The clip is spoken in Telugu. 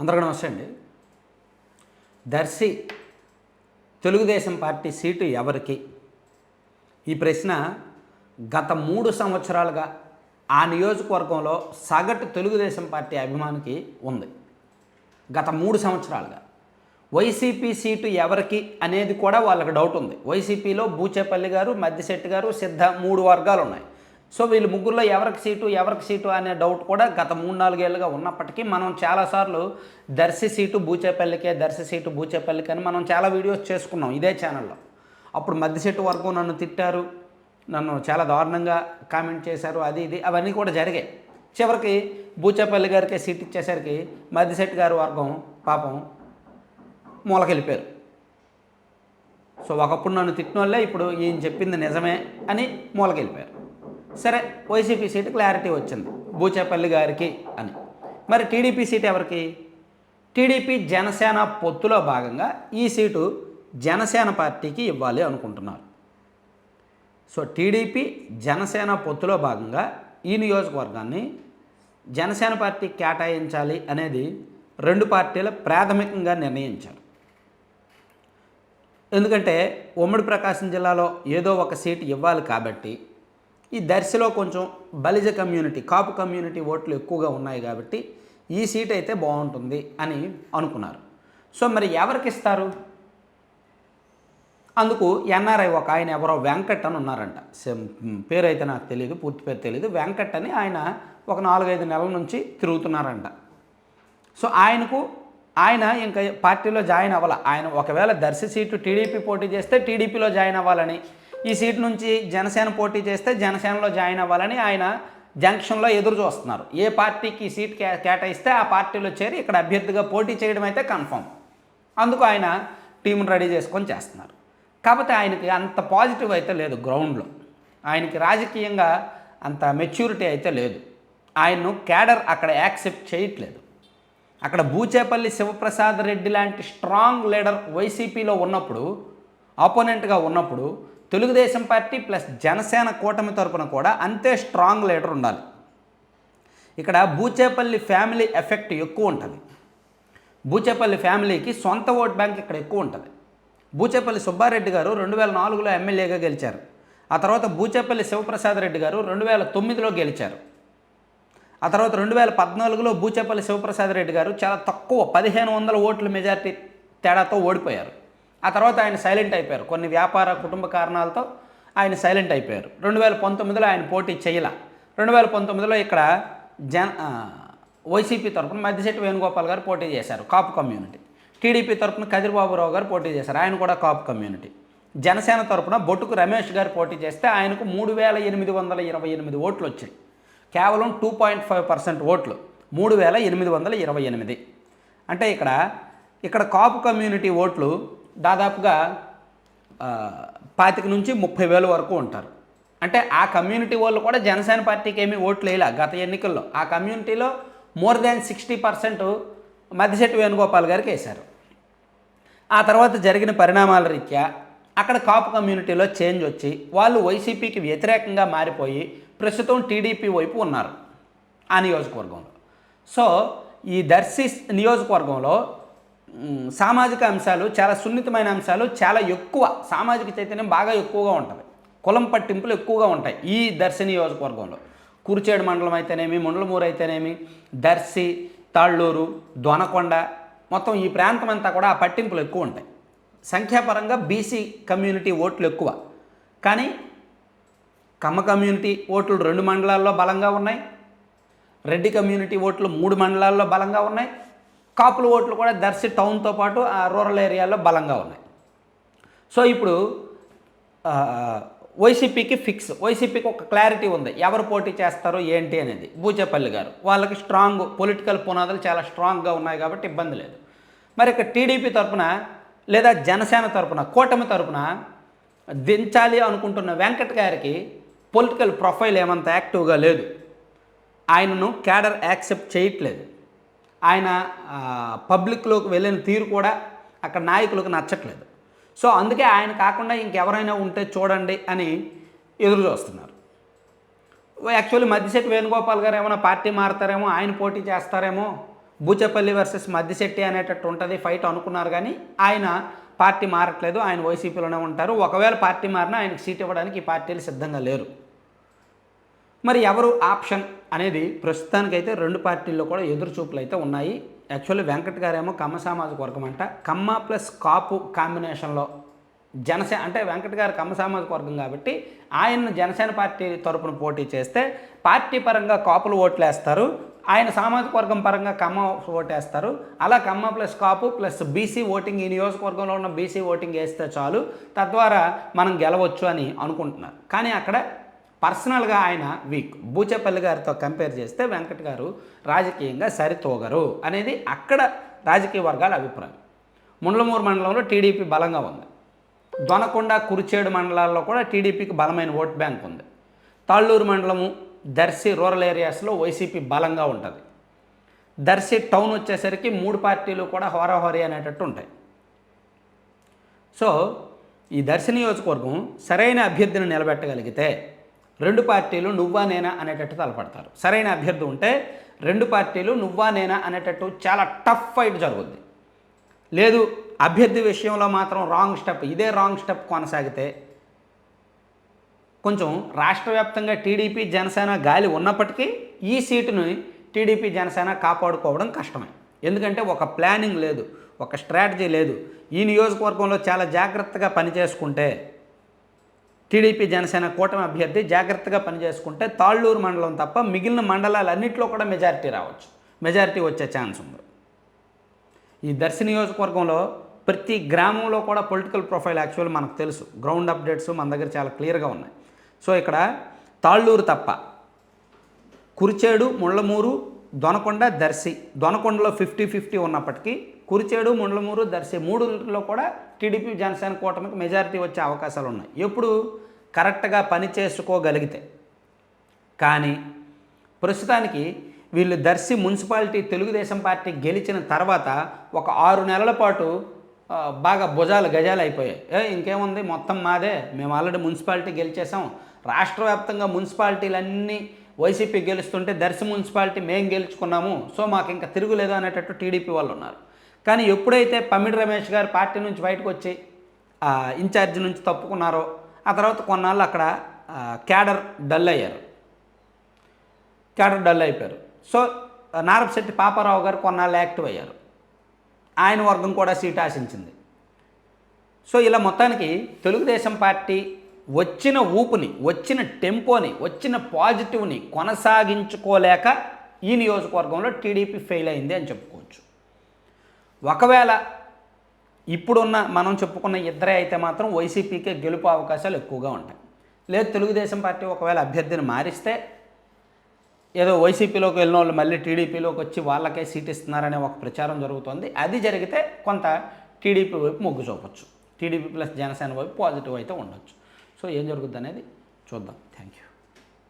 అందరికీ నమస్తే అండి. దర్శి తెలుగుదేశం పార్టీ సీటు ఎవరికి? ఈ ప్రశ్న గత మూడు సంవత్సరాలుగా ఆ నియోజకవర్గంలో సగటు తెలుగుదేశం పార్టీ అభిమానికి ఉంది. గత మూడు సంవత్సరాలుగా. వైసీపీ సీటు ఎవరికి అనేది కూడా వాళ్ళకి డౌట్ ఉంది. వైసీపీలో బూచేపల్లి గారు మద్దిశెట్టి గారు సిద్ధ మూడు వర్గాలు ఉన్నాయి. సో వీళ్ళు ముగ్గురులో ఎవరికి సీటు ఎవరికి సీటు అనే డౌట్ కూడా గత మూడు నాలుగేళ్ళుగా ఉన్నప్పటికీ మనం చాలాసార్లు దర్శి సీటు బూచేపల్లికే దర్శి సీటు బూచేపల్లికి అని మనం చాలా వీడియోస్ చేసుకున్నాం ఇదే ఛానల్లో. అప్పుడు మద్దిశెట్టి వర్గం నన్ను తిట్టారు నన్ను చాలా దారుణంగా కామెంట్ చేశారు అది ఇది అవన్నీ కూడా జరిగాయి. చివరికి బూచేపల్లి గారికి సీట్ ఇచ్చేసరికి మద్దిశెట్టి గారి వర్గం పాపం మూలకెళ్ళిపోయారు. సో ఒకప్పుడు నన్ను తిట్టిన వాళ్ళే ఇప్పుడు ఈయన చెప్పింది నిజమే అని మూలకెళ్ళిపోయారు. సరే వైసీపీ సీటు క్లారిటీ వచ్చింది. బూచేపల్లి గారికి అని. మరి టీడీపీ సీట్ ఎవరికి? టీడీపీ జనసేన పొత్తులో భాగంగా ఈ సీటు జనసేన పార్టీకి ఇవ్వాలి అనుకుంటున్నారు. సో టీడీపీ జనసేన పొత్తులో భాగంగా ఈ నియోజకవర్గాన్ని జనసేన పార్టీ కేటాయించాలి అనేది రెండు పార్టీలు ప్రాథమికంగా నిర్ణయించారు. ఎందుకంటే ఉమ్మడి ప్రకాశం జిల్లాలో ఏదో ఒక సీటు ఇవ్వాలి కాబట్టి ఈ దర్శిలో కొంచెం బలిజ కమ్యూనిటీ కాపు కమ్యూనిటీ ఓట్లు ఎక్కువగా ఉన్నాయి కాబట్టి ఈ సీట్ అయితే బాగుంటుంది అని అనుకున్నారు. సో మరి ఎవరికి ఇస్తారు? అందుకు ఎన్ఆర్ఐ ఒక ఆయన ఎవరో వెంకట్ అని ఉన్నారంట. పేరు అయితే నాకు తెలియదు పూర్తి పేరు తెలియదు వెంకట్ అని ఆయన ఒక నాలుగైదు నెలల నుంచి తిరుగుతున్నారంట. సో ఆయనకు ఆయన ఇంకా పార్టీలో జాయిన్ అవ్వాల. ఆయన ఒకవేళ దర్శి సీటు టీడీపీ పోటీ చేస్తే టీడీపీలో జాయిన్ అవ్వాలని ఈ సీట్ నుంచి జనసేన పోటీ చేస్తే జనసేనలో జాయిన్ అవ్వాలని ఆయన జంక్షన్లో ఎదురు చూస్తున్నారు. ఏ పార్టీకి సీట్ కే కేటాయిస్తే ఆ పార్టీలో చేరి ఇక్కడ అభ్యర్థిగా పోటీ చేయడం అయితే కన్ఫర్మ్. అందుకు ఆయన టీంను రెడీ చేసుకొని చేస్తున్నారు. కాకపోతే ఆయనకి అంత పాజిటివ్ అయితే లేదు గ్రౌండ్లో. ఆయనకి రాజకీయంగా అంత మెచ్యూరిటీ అయితే లేదు. ఆయన్ను క్యాడర్ అక్కడ యాక్సెప్ట్ చేయట్లేదు. అక్కడ బూచేపల్లి శివప్రసాద్ రెడ్డి లాంటి స్ట్రాంగ్ లీడర్ వైసీపీలో ఉన్నప్పుడు ఆపోనెంట్గా ఉన్నప్పుడు తెలుగుదేశం పార్టీ ప్లస్ జనసేన కూటమి తరపున కూడా అంతే స్ట్రాంగ్ లీడర్ ఉండాలి. ఇక్కడ బూచేపల్లి ఫ్యామిలీ ఎఫెక్ట్ ఎక్కువ ఉంటుంది. బూచేపల్లి ఫ్యామిలీకి సొంత ఓట్ బ్యాంక్ ఇక్కడ ఎక్కువ ఉంటుంది. బూచేపల్లి సుబ్బారెడ్డి గారు రెండు వేల నాలుగులో ఎమ్మెల్యేగా గెలిచారు. ఆ తర్వాత బూచేపల్లి శివప్రసాద్ రెడ్డి గారు రెండు వేల తొమ్మిదిలో గెలిచారు. ఆ తర్వాత రెండు వేల పద్నాలుగులో బూచేపల్లి శివప్రసాద్ రెడ్డి గారు చాలా తక్కువ పదిహేను వందల ఓట్ల మెజార్టీ తేడాతో ఓడిపోయారు. ఆ తర్వాత ఆయన సైలెంట్ అయిపోయారు. కొన్ని వ్యాపార కుటుంబ కారణాలతో ఆయన సైలెంట్ అయిపోయారు. రెండు వేల పంతొమ్మిదిలో ఆయన పోటీ చేయల. రెండు వేల పంతొమ్మిదిలో ఇక్కడ జన వైసీపీ తరఫున మధ్యశెట్టి వేణుగోపాల్ గారు పోటీ చేశారు. కాపు కమ్యూనిటీ. టీడీపీ తరఫున కదిరిబాబురావు గారు పోటీ చేశారు. ఆయన కూడా కాపు కమ్యూనిటీ. జనసేన తరఫున బొట్టుకు రమేష్ గారు పోటీ చేస్తే ఆయనకు మూడు వేల ఎనిమిది వందల ఇరవై ఎనిమిది ఓట్లు వచ్చాయి కేవలం టూ పాయింట్ ఫైవ్ పర్సెంట్ ఓట్లు. మూడు వేల ఎనిమిది వందల ఇరవై ఎనిమిది. అంటే ఇక్కడ ఇక్కడ కాపు కమ్యూనిటీ ఓట్లు దాదాపుగా పాతిక నుంచి ముప్పై వేల వరకు ఉంటారు. అంటే ఆ కమ్యూనిటీ వాళ్ళు కూడా జనసేన పార్టీకి ఏమీ ఓట్లు వేయలే గత ఎన్నికల్లో. ఆ కమ్యూనిటీలో more than sixty percent Maddisetti Venugopal గారికి వేశారు. ఆ తర్వాత జరిగిన పరిణామాల రీత్యా అక్కడ కాపు కమ్యూనిటీలో చేంజ్ వచ్చి వాళ్ళు వైసీపీకి వ్యతిరేకంగా మారిపోయి ప్రస్తుతం టీడీపీ వైపు ఉన్నారు. ఆ నియోజకవర్గంలో. సో ఈ దర్శి నియోజకవర్గంలో సామాజిక అంశాలు చాలా సున్నితమైన అంశాలు చాలా ఎక్కువ. సామాజిక చైతన్యం బాగా ఎక్కువగా ఉంటుంది. కులం పట్టింపులు ఎక్కువగా ఉంటాయి ఈ దర్శి నియోజకవర్గంలో. కురిచేడు మండలం అయితేనేమి ముండలమూరు అయితేనేమి దర్శి తాళ్ళూరు దొనకొండ మొత్తం ఈ ప్రాంతం అంతా కూడా ఆ పట్టింపులు ఎక్కువ ఉంటాయి. సంఖ్యాపరంగా బీసీ కమ్యూనిటీ ఓట్లు ఎక్కువ. కానీ కమ్మ కమ్యూనిటీ ఓట్లు రెండు మండలాల్లో బలంగా ఉన్నాయి. రెడ్డి కమ్యూనిటీ ఓట్లు మూడు మండలాల్లో బలంగా ఉన్నాయి. కాపుల ఓట్లు కూడా దర్శి టౌన్తో పాటు ఆ రూరల్ ఏరియాలో బలంగా ఉన్నాయి. సో ఇప్పుడు వైసీపీకి ఫిక్స్ వైసీపీకి ఒక క్లారిటీ ఉంది. ఎవరు పోటీ చేస్తారో ఏంటి అనేది. బూచేపల్లి గారు వాళ్ళకి స్ట్రాంగ్ పొలిటికల్ పునాదులు చాలా స్ట్రాంగ్గా ఉన్నాయి కాబట్టి ఇబ్బంది లేదు. మరి ఇక టీడీపీ తరపున లేదా జనసేన తరపున కూటమి తరపున దించాలి అనుకుంటున్న వెంకట్ గారికి పొలిటికల్ ప్రొఫైల్ ఏమంత యాక్టివ్గా లేదు. ఆయనను క్యాడర్ యాక్సెప్ట్ చేయట్లేదు. ఆయన పబ్లిక్లోకి వెళ్ళిన తీరు కూడా అక్కడ నాయకులకు నచ్చట్లేదు. సో అందుకే ఆయన కాకుండా ఇంకెవరైనా ఉంటే చూడండి అని ఎదురు చూస్తున్నారు. యాక్చువల్లీ మద్దిశెట్టి వేణుగోపాల్ గారు ఏమైనా పార్టీ మారుతారేమో ఆయన పోటీ చేస్తారేమో బూచపల్లి వర్సెస్ మద్దిశెట్టి అనేటట్టు ఉంటుంది ఫైట్ అనుకున్నారు కానీ ఆయన పార్టీ మారట్లేదు ఆయన వైసీపీలోనే ఉంటారు. ఒకవేళ పార్టీ మారినా ఆయనకు సీట్ ఇవ్వడానికి ఈ పార్టీలు సిద్ధంగా లేరు. మరి ఎవరు ఆప్షన్ అనేది ప్రస్తుతానికైతే రెండు పార్టీల్లో కూడా ఎదురు చూపులు అయితే ఉన్నాయి. యాక్చువల్లీ వెంకట్ గారేమో కమ్మ సామాజిక వర్గం అంట. కమ్మ ప్లస్ కాపు కాంబినేషన్లో జనసేన అంటే వెంకట్ గారు కమ్మ సామాజిక వర్గం కాబట్టి ఆయన్ను జనసేన పార్టీ తరపున పోటీ చేస్తే పార్టీ పరంగా కాపులు ఓట్లేస్తారు. ఆయన సామాజిక వర్గం పరంగా కమ్మ ఓటేస్తారు. అలా Kamma plus Kapu plus BC voting ఈ నియోజకవర్గంలో ఉన్న బీసీ ఓటింగ్ వేస్తే చాలు. తద్వారా మనం గెలవచ్చు అని అనుకుంటున్నారు. కానీ అక్కడ పర్సనల్గా ఆయన వీక్. బూచేపల్లి గారితో కంపేర్ చేస్తే వెంకట్ గారు రాజకీయంగా సరితోగరు అనేది అక్కడ రాజకీయ వర్గాల అభిప్రాయం. ముండ్లమూరు మండలంలో టీడీపీ బలంగా ఉంది. దొనకొండ కురిచేడు మండలాల్లో కూడా టీడీపీకి బలమైన ఓట్ బ్యాంక్ ఉంది. తాళ్ళూరు మండలము దర్శి రూరల్ ఏరియాస్లో వైసీపీ బలంగా ఉంటుంది. దర్శి టౌన్ వచ్చేసరికి మూడు పార్టీలు కూడా హోరాహోరీ అనేటట్టు ఉంటాయి. సో ఈ దర్శి నియోజకవర్గం సరైన అభ్యర్థిని నిలబెట్టగలిగితే రెండు పార్టీలు నువ్వా నేనా అనేటట్టు తలపడతారు. సరైన అభ్యర్థి ఉంటే రెండు పార్టీలు నువ్వా నేనా అనేటట్టు చాలా టఫ్ ఫైట్ జరుగుద్ది. లేదు అభ్యర్థి విషయంలో మాత్రం రాంగ్ స్టెప్ ఇదే రాంగ్ స్టెప్ కొనసాగితే కొంచెం రాష్ట్ర వ్యాప్తంగా టీడీపీ జనసేన గాలి ఉన్నప్పటికీ ఈ సీటుని టీడీపీ జనసేన కాపాడుకోవడం కష్టమే. ఎందుకంటే ఒక ప్లానింగ్ లేదు ఒక స్ట్రాటజీ లేదు. ఈ నియోజకవర్గంలో చాలా జాగ్రత్తగా పనిచేసుకుంటే టీడీపీ జనసేన కూటమి అభ్యర్థి జాగ్రత్తగా పనిచేసుకుంటే తాళ్ళూరు మండలం తప్ప మిగిలిన మండలాలన్నింటిలో కూడా మెజారిటీ రావచ్చు. మెజారిటీ వచ్చే ఛాన్స్ ఉంది. ఈ దర్శి నియోజకవర్గంలో ప్రతి గ్రామంలో కూడా పొలిటికల్ ప్రొఫైల్ యాక్చువల్ మనకు తెలుసు. గ్రౌండ్ అప్డేట్స్ మన దగ్గర చాలా క్లియర్గా ఉన్నాయి. సో ఇక్కడ తాళ్ళూరు తప్ప కురిచేడు ముళ్ళమూరు దొనకొండ దర్శి దొనకొండలో ఫిఫ్టీ ఫిఫ్టీ ఉన్నప్పటికీ కురిచేడు ముండ్లమూరు దర్శి మూడులో కూడా టీడీపీ జనసేన కూటమికి మెజారిటీ వచ్చే అవకాశాలు ఉన్నాయి. ఎప్పుడు కరెక్ట్గా పని చేసుకోగలిగితే. కానీ ప్రస్తుతానికి వీళ్ళు దర్శి మున్సిపాలిటీ తెలుగుదేశం పార్టీ గెలిచిన తర్వాత ఒక ఆరు నెలల పాటు బాగా భుజాలు గజాలు అయిపోయాయి. ఏ ఇంకేముంది? మొత్తం మాదే. మేము ఆల్రెడీ మున్సిపాలిటీ గెలిచేసాం రాష్ట్ర వ్యాప్తంగా మున్సిపాలిటీలన్నీ వైసీపీ గెలుస్తుంటే దర్శి మున్సిపాలిటీ మేము గెలుచుకున్నాము. సో మాకు ఇంకా తిరుగులేదు అనేటట్టు టీడీపీ వాళ్ళు ఉన్నారు కానీ ఎప్పుడైతే పమిడి రమేష్ గారు పార్టీ నుంచి బయటకు వచ్చి ఇన్ఛార్జ్ నుంచి తప్పుకున్నారో ఆ తర్వాత కొన్నాళ్ళు అక్కడ క్యాడర్ డల్ అయ్యారు. క్యాడర్ డల్ అయిపోయారు. సో నారపశెట్టి పాపారావు గారు కొన్నాళ్ళు యాక్టివ్ అయ్యారు. ఆయన వర్గం కూడా సీట్ ఆశించింది. సో ఇలా మొత్తానికి తెలుగుదేశం పార్టీ వచ్చిన ఊపుని వచ్చిన టెంపోని వచ్చిన పాజిటివ్ని కొనసాగించుకోలేక ఈ నియోజకవర్గంలో టీడీపీ ఫెయిల్ అయింది అని చెప్పుకోవచ్చు. ఒకవేళ ఇప్పుడున్న మనం చెప్పుకున్న ఇద్దరే అయితే మాత్రం వైసీపీకే గెలుపు అవకాశాలు ఎక్కువగా ఉంటాయి. లేదు తెలుగుదేశం పార్టీ ఒకవేళ అభ్యర్థిని మారిస్తే ఏదో వైసీపీలోకి వెళ్ళిన వాళ్ళు మళ్ళీ టీడీపీలోకి వచ్చి వాళ్ళకే సీట్ ఇస్తున్నారనే ఒక ప్రచారం జరుగుతుంది. అది జరిగితే కొంత టీడీపీ వైపు మొగ్గు చూపొచ్చు. టీడీపీ ప్లస్ జనసేన వైపు పాజిటివ్ అయితే ఉండొచ్చు. సో ఏం జరుగుద్ది అనేది చూద్దాం. Thank you